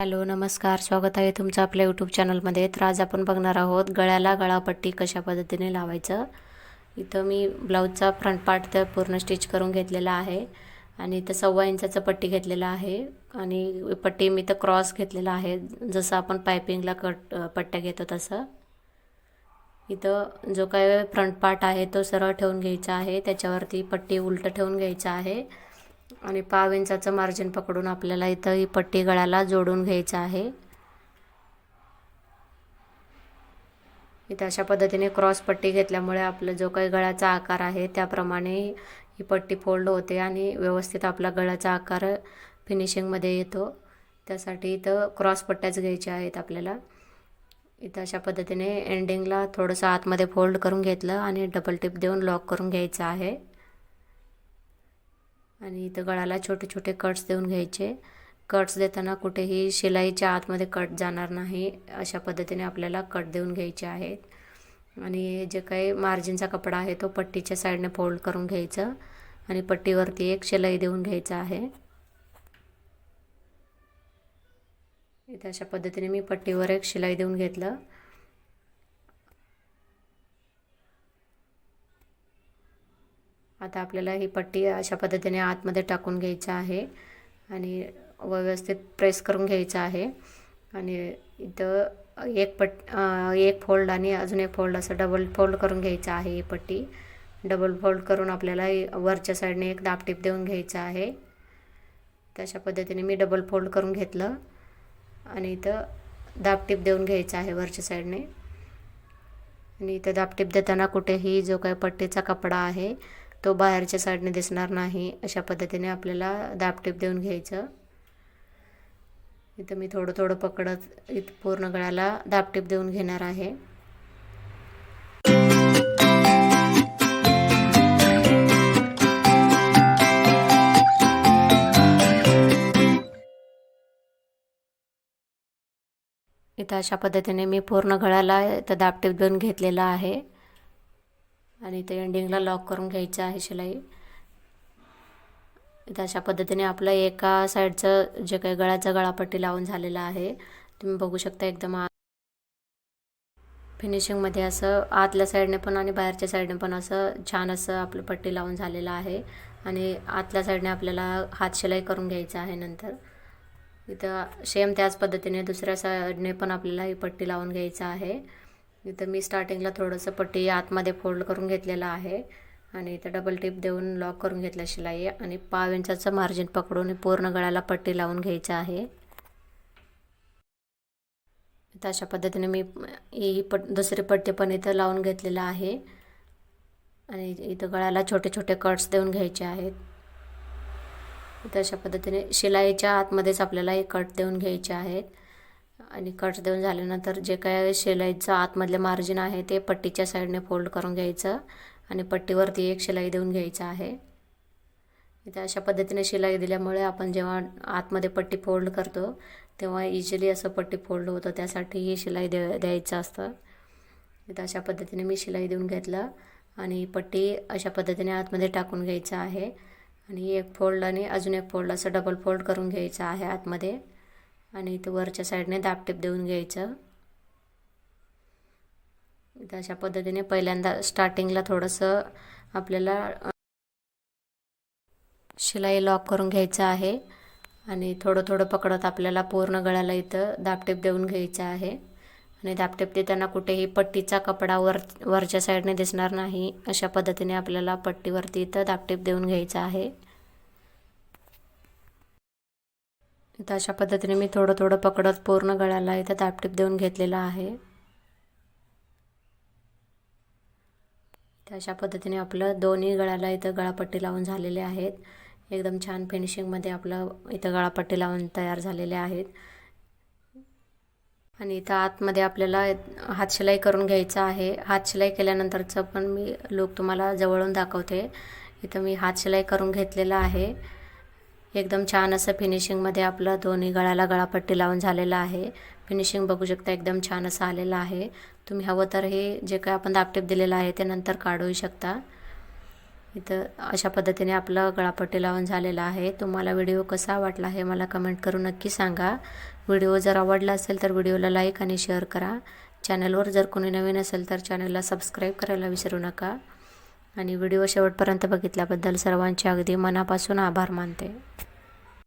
Hello नमस्कार. स्वागत आहे तुमचं आपल्या यूट्यूब चॅनलमध्ये तर आज आपण बघणार आहोत गळ्याला गळापट्टी कशा पद्धतीने लावायचं. इथं मी ब्लाऊजचा फ्रंट पार्ट तर पूर्ण स्टिच करून घेतलेला आहे आणि इथं सव्वा इंचाचं पट्टी घेतलेला आहे आणि पट्टी मी तर क्रॉस घेतलेला आहे. जसं आपण पायपिंगला कट पट्ट्या घेतो तसं. इथं जो काय फ्रंट पार्ट आहे तो सरळ ठेवून घ्यायचा आहे. त्याच्यावरती पट्टी उलटं ठेवून घ्यायचा आहे. आणि पाव इंचाचं मार्जिन पकडून आपल्याला इथं ही पट्टी गळ्याला जोडून घ्यायचं आहे. इथं अशा पद्धतीने क्रॉस पट्टी घेतल्यामुळे आपलं जो काही गळ्याचा आकार आहे त्याप्रमाणे ही पट्टी फोल्ड होते आणि व्यवस्थित आपला गळ्याचा आकार फिनिशिंगमध्ये येतो. त्यासाठी इथं क्रॉस पट्ट्याच घ्यायच्या आहेत आपल्याला. इथं अशा पद्धतीने एंडिंगला थोडंसं आतमध्ये फोल्ड करून घेतलं आणि डबल टिप देऊन लॉक करून घ्यायचं आहे. आणि इथं गळाला छोटे छोटे कट्स देऊन घ्यायचे. कट्स देताना कुठेही शिलाईच्या आतमध्ये कट जाणार नाही अशा पद्धतीने आपल्याला कट देऊन घ्यायचे आहेत. आणि जे काही मार्जिनचा कपडा आहे तो पट्टीच्या साईडने फोल्ड करून घ्यायचं. आणि पट्टीवरती एक शिलाई देऊन घ्यायचं आहे. इथं अशा पद्धतीने मी पट्टीवर एक शिलाई देऊन घेतलं. आता आपल्याला ही पट्टी अशा पद्धतीने आतमध्ये टाकून घ्यायचं आहे आणि व्यवस्थित प्रेस करून घ्यायचं आहे. आणि इथं एक पट एक फोल्ड आणि अजून एक फोल्ड असं डबल फोल्ड करून घ्यायचं आहे ही पट्टी. डबल फोल्ड करून आपल्याला वरच्या साईडने एक दापटीप देऊन घ्यायचं आहे. तशा पद्धतीने मी डबल फोल्ड करून घेतलं आणि इथं दापटीप देऊन घ्यायचं आहे वरच्या साईडने. आणि इथं दापटीप देताना कुठेही जो काही पट्टीचा कपडा आहे तो बाहेरच्या साईडने दिसणार नाही अशा पद्धतीने आपल्याला दापटीप देऊन घ्यायचं. इथं मी थोडं थोडं पकडत इथं पूर्ण गळ्याला दापटीप देऊन घेणार आहे. इथं अशा पद्धतीने मी पूर्ण गळ्याला इथं दापटीप देऊन घेतलेला आहे. आणि ते एंडिंगला लॉक करून घ्यायचं आहे शिलाई. इथं अशा पद्धतीने आपलं एका साईडचं जे काही गळ्याचं गळापट्टी लावून झालेलं आहे तुम्ही बघू शकता एकदम फिनिशिंगमध्ये असं आतल्या साईडने पण आणि बाहेरच्या साईडने पण असं छान असं आपलं पट्टी लावून झालेलं आहे. आणि आतल्या साईडने आपल्याला हात शिलाई करून घ्यायचं आहे नंतर. इथं सेम त्याच पद्धतीने दुसऱ्या साईडने पण आपल्याला ही पट्टी लावून घ्यायचं आहे. इथं मी स्टार्टिंगला थोडंसं पट्टी आतमध्ये फोल्ड करून घेतलेलं आहे. आणि इथं डबल टिप देऊन लॉक करून घेतलं शिलाई. आणि पाव इंचाचं मार्जिन पकडून पूर्ण गळ्याला पट्टी लावून घ्यायचं आहे. इथं अशा पद्धतीने मी ही पट दुसरी पट्टी पण इथं लावून घेतलेलं आहे. आणि इथं गळ्याला छोटे छोटे कट्स देऊन घ्यायचे आहेत. इथं अशा पद्धतीने शिलाईच्या आतमध्येच आपल्याला हे कट देऊन घ्यायचे आहेत. आणि कट्स देऊन झाल्यानंतर जे काय शिलाईचं आतमधले मार्जिन आहे ते पट्टीच्या साईडने फोल्ड करून घ्यायचं. आणि पट्टीवरती एक शिलाई देऊन घ्यायचं आहे. इथे अशा पद्धतीने शिलाई दिल्यामुळे आपण जेव्हा आतमध्ये पट्टी फोल्ड करतो तेव्हा इझिली असं पट्टी फोल्ड होतं. त्यासाठी ही शिलाई द्या द्यायचं असतं. इथं अशा पद्धतीने मी शिलाई देऊन घेतलं. आणि पट्टी अशा पद्धतीने आतमध्ये टाकून घ्यायचं आहे. आणि एक फोल्ड आणि अजून एक फोल्ड असं डबल फोल्ड करून घ्यायचं आहे आतमध्ये. आणि इथं वरच्या साईडने दाबटेप देऊन घ्यायचं. इथं अशा पद्धतीने पहिल्यांदा स्टार्टिंगला थोडंसं आपल्याला शिलाई लॉक करून घ्यायचं आहे. आणि थोडं थोडं पकडत आपल्याला पूर्ण गळ्याला इथं दाबटेप देऊन घ्यायचं आहे. आणि दाबटेप देताना कुठेही पट्टीचा कपडा वर वरच्या साईडने दिसणार नाही. अशा पद्धतीने आपल्याला पट्टीवरती इथं दाबटेप देऊन घ्यायचं आहे. तर अशा पद्धतीने मी थोडं थोडं पकडत पूर्ण गळ्याला इथं दापटीप देऊन घेतलेलं आहे. तर अशा पद्धतीने आपलं दोन्ही गळ्याला इथं गळापट्टी लावून झालेले आहेत. एकदम छान फिनिशिंगमध्ये आपलं इथं गळापट्टी लावून तयार झालेले आहेत. आणि इथं आतमध्ये आपल्याला हातशिलाई करून घ्यायचं आहे. हातशिलाई केल्यानंतरचं पण मी लूक तुम्हाला जवळून दाखवते. इथं मी हातशिलाई करून घेतलेलं आहे. एकदम छान असं फिनिशिंगमध्ये आपलं दोन्ही गळ्याला गळापट्टी लावून झालेलं आहे. फिनिशिंग बघू शकता एकदम छान असं आलेलं आहे. तुम्ही हवं तर हे जे काय आपण दापटेप दिलेलं आहे ते नंतर काढूही शकता. इथं अशा पद्धतीने आपलं गळापट्टी लावून झालेलं आहे. तुम्हाला व्हिडिओ कसा वाटला हे मला कमेंट करून नक्की सांगा. व्हिडिओ जर आवडला असेल तर व्हिडिओला लाईक आणि शेअर करा. चॅनलवर जर कोणी नवीन असेल तर चॅनलला सबस्क्राईब करायला विसरू नका. आणि व्हिडिओ शेवटपर्यंत बघितल्याबद्दल सर्वांचे अगदी मनापासून आभार मानते.